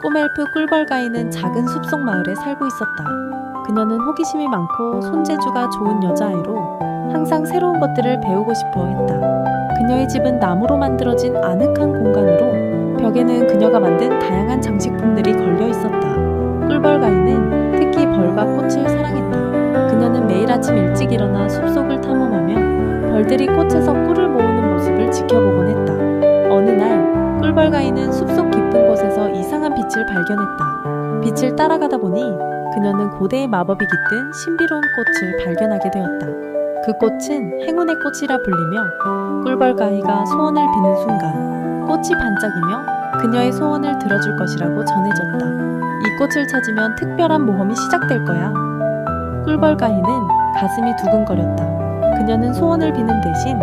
꼬멜프 꿀벌가이는 작은 숲속 마을에 살고 있었다. 그녀는 호기심이 많고 손재주가 좋은 여자아이로 항상 새로운 것들을 배우고 싶어 했다. 그녀의 집은 나무로 만들어진 아늑한 공간으로 벽에는 그녀가 만든 다양한 장식품들이 걸려 있었다. 꿀벌가이는 특히 벌과 꽃을 사랑했다. 그녀는 매일 아침 일찍 일어나 숲속을 탐험하며 벌들이 꽃에서 꿀을 모으는 모습을 지켜보곤 했다. 어느 날 꿀벌가이는 숲속 빛을 발견했다. 빛을 따라가다 보니 그녀는 고대의 마법이 깃든 신비로운 꽃을 발견하게 되었다. 그 꽃은 행운의 꽃이라 불리며 꿀벌가이가 소원을 비는 순간 꽃이 반짝이며 그녀의 소원을 들어줄 것이라고 전해졌다. 이 꽃을 찾으면 특별한 모험이 시작될 거야. 꿀벌가이는 가슴이 두근거렸다. 그녀는 소원을 비는 대신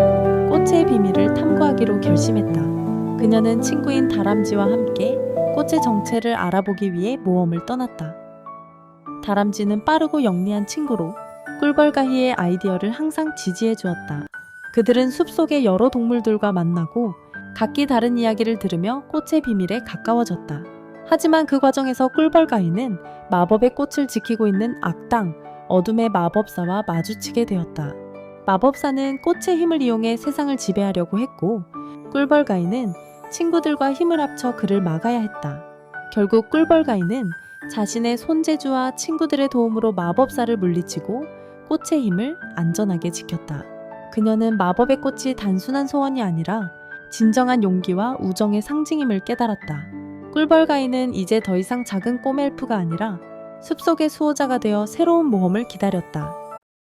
꽃의 비밀을 탐구하기로 결심했다. 그녀는 친구인 다람쥐와 함께 꽃의 정체를 알아보기 위해 모험을 떠났다. 다람쥐는 빠르고 영리한 친구로 꿀벌가희의 아이디어를 항상 지지해 주었다. 그들은 숲속의 여러 동물들과 만나고 각기 다른 이야기를 들으며 꽃의 비밀에 가까워졌다. 하지만 그 과정에서 꿀벌가희는 마법의 꽃을 지키고 있는 악당, 어둠의 마법사와 마주치게 되었다. 마법사는 꽃의 힘을 이용해 세상을 지배하려고 했고, 꿀벌가이는 친구들과 힘을 합쳐 그를 막아야 했다. 결국 꿀벌가이는 자신의 손재주와 친구들의 도움으로 마법사를 물리치고 꽃의 힘을 안전하게 지켰다. 그녀는 마법의 꽃이 단순한 소원이 아니라 진정한 용기와 우정의 상징임을 깨달았다. 꿀벌가이는 이제 더 이상 작은 꼬멜프가 아니라 숲속의 수호자가 되어 새로운 모험을 기다렸다.